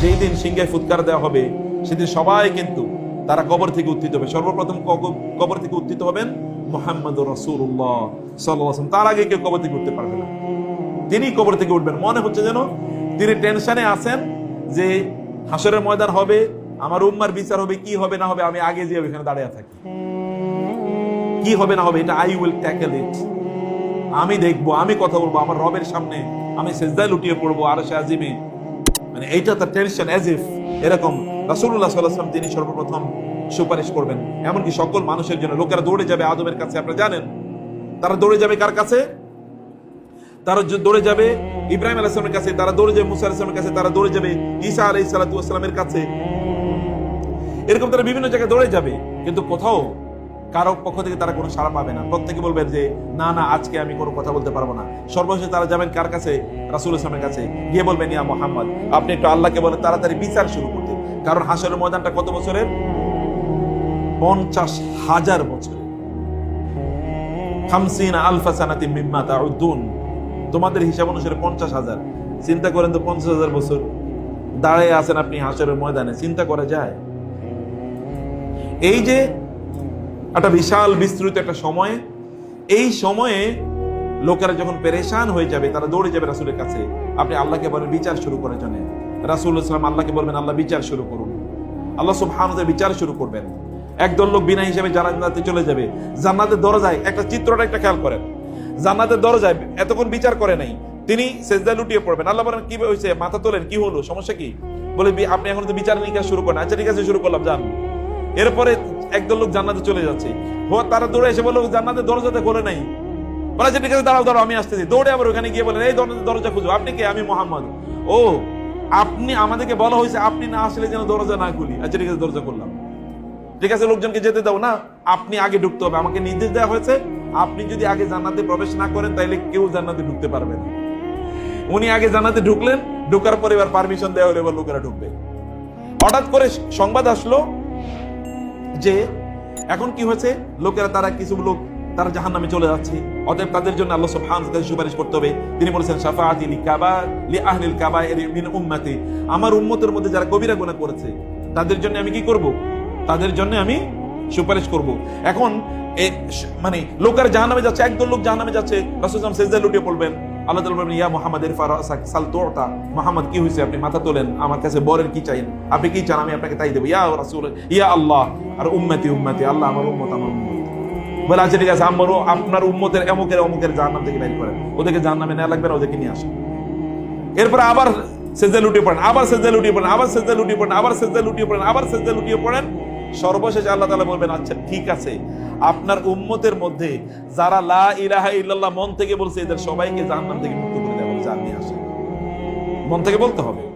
যেই দিন সিংহায় ফুৎকার দেওয়া হবে, সেদিন সবাই কিন্তু তারা কবর থেকে উত্থিত হবে। সর্বপ্রথম কবর থেকে উত্থিত হবেন মোহাম্মদ রসুল্লাহ সাল্লাম তার আগে কেউ কবর থেকে উঠতে পারবে না। তিনি কবর থেকে উঠবেন। মনে হচ্ছে যেন তিনি টেনশনে আছেন যে হাসরের ময়দান হবে, আমার উম্মার বিচার হবে, কি হবে না হবে, আমি আগে যে ওইখানে দাঁড়িয়ে থাকি। কি হবে না হবে, এটা আই উইল ট্যাকেল ইট আমি দেখব, আমি কথা বলব, আমার রবের সামনে আমি সেজদায় লুটিয়ে পড়ব আর সে আজিমে। মানে এইটা তার টেনশন অ্যাজ ইফ এরকম রাসূলুল্লাহ সাল্লাল্লাহু তিনি সর্বপ্রথম সুপারিশ করবেন। এমনকি সকল মানুষের জন্য, লোকেরা দৌড়ে যাবে আদমের কাছে, আপনারা জানেন। তারা দৌড়ে যাবে কার কাছে? তারা দৌড়ে যাবে ইব্রাহিম আলাইহিসসালামের কাছে, তারা দৌড়ে যাবে মুসা আলাইহিসসালামের কাছে, তারা দৌড়ে যাবে ঈসা আলাইহিস সালাতু ওয়াসসালামের কাছে। এরকম তারা বিভিন্ন জায়গায় দৌড়ে যাবে। কিন্তু কোথাও কারও পক্ষ থেকে তারা কোনো সাড়া পাবে না। প্রত্যেকে বলবে যে, না না, আজকে আমি কোনো কথা বলতে পারব না। সর্বশেষে তারা যাবেন কার কাছে? রাসুল ইসলামের কাছে। গিয়ে বলবেন, ইয়া মোহাম্মদ, আপনি একটু আল্লাহকে বলেন, তাড়াতাড়ি বিচার শুরু করতে। কারণ হাসরের ময়দানটা কত বছরের? পঞ্চাশ হাজার বছর খামসিন আলফা তাউদ্দুন। তোমাদের হিসাব অনুসারে পঞ্চাশ হাজার। চিন্তা করেন তো, পঞ্চাশ হাজার বছর দাঁড়িয়ে আছেন আপনি হাসরের ময়দানে। চিন্তা করা যায়? এই যে একটা বিশাল বিস্তৃত একটা সময়, এই সময়ে লোকেরা যখন পেরেশান হয়ে যাবে, তারা দৌড়ে যাবে রাসুলের কাছে। আপনি আল্লাহকে বলেন, বিচার শুরু করার জন্য। রাসুল ইসলাম আল্লাহকে বলবেন, আল্লাহ, বিচার শুরু করুন। আল্লাহ সুবহানাহু বিচার শুরু করবেন। একদল লোক বিনা হিসেবে জান্নাতে চলে যাবে। জান্নাতের দরজায় একটা চিত্রটা একটা খেয়াল করেন। জান্নাতের দরজায় এতক্ষণ বিচার করে নাই। তিনি সেজদা লুটিয়ে পড়বেন। আল্লাহ বলেন, কি হয়েছে? মাথা তোলেন? কি হলো? সমস্যা কি? বলে আপনি এখন তো বিচার নিকাশ শুরু করেন আচ্ছা ঠিক আছে, শুরু করলাম, যান। এরপরে একদল লোক জান্নাতে চলে যাচ্ছে। তারা দৌড়ে এসে বলল, জান্নাতের দরজাতে খোলে নাই। বলে আচ্ছা ঠিক আছে, দাঁড়াও দাঁড়াও, আমি আসতেছি। দৌড়ে আবার ওখানে গিয়ে বলেন এই দরজা খুঁজো। আপনি কে? আমি মোহাম্মদ। ও, আপনি, আমাদেরকে বলা হয়েছে আপনি না আসলে যেন দরজা না খুলি। আচ্ছা ঠিক আছে, দরজা করলাম ঠিক আছে, লোকজনকে যেতে দাও না, আপনি আগে ঢুকতে হবে। আমাকে নির্দেশ দেওয়া হয়েছে, আপনি যদি আগে জান্নাতে প্রবেশ না করেন তাহলে কেউ জান্নাতে ঢুকতে পারবে না। উনি আগে জান্নাতে ঢুকলেন, ঢুকার পরে এবার পারমিশন দেওয়া হলে, এবার লোকেরা ঢুকবে। হঠাৎ করে সংবাদ আসলো যে এখন কি হয়েছে? লোকেরা তারা কিছু লোক তারা জাহান নামে চলে যাচ্ছে। অতএব তাদের জন্য আল্লাহ সুপারিশ করতে হবে। তিনি বলেছেন, শাফাআতি লি কাবা, লি আহলিল কাবাইরি মিন আমার উম্মতের মধ্যে যারা কবিরা গুনাহ করেছে, তাদের জন্য আমি কি করব? তাদের জন্য আমি সুপারিশ করব। এখন মানে লোকের জাহান্নামে যাচ্ছে, একদল লোক জাহান্নামে যাচ্ছে, রাসূল সাল্লাল্লাহু সেজদায় লুটিয়ে পড়বেন। আল্লাহ তাআলা বলবেন, ইয়া মুহাম্মদ, ইরফা সাল মুহাম্মদ, কি হয়েছে আপনি? মাথা তোলেন, আমার কাছে কি আপনি কি চান? আমি আপনাকে তাই দেব। ইয়া রাসূল, ইয়া আল্লাহ। আর উম্মতি উম্মতি, আল্লাহ আমার উম্মত আমার উম্মত। বলে আচ্ছা ঠিক আছে আপনার উম্মতের অমুকের জাহান্নাম থেকে করেন। ওদেরকে জাহান্নামে নেওয়া লাগবে না, ওদেরকে নিয়ে আসেন। এরপর আবার সেজদা লুটিয়ে পড়েন, আবার সেজদা লুটিয়ে পড়েন, আবার সেজদা লুটিয়ে পড়েন, আবার সেজদা লুটিয়ে পড়েন, আবার সেজদা লুটিয়ে পড়েন। সর্বশেষে আল্লাহ তাআলা বলবেন আচ্ছা ঠিক আছে আপনার উম্মতের মধ্যে যারা লা ইলাহা ইল্লাল্লাহ মন থেকে বলছে এদের সবাইকে জাহান্নাম থেকে মুক্ত করে দেওয়া হবে যান নিয়ে আসেন মন থেকে বলতে হবে।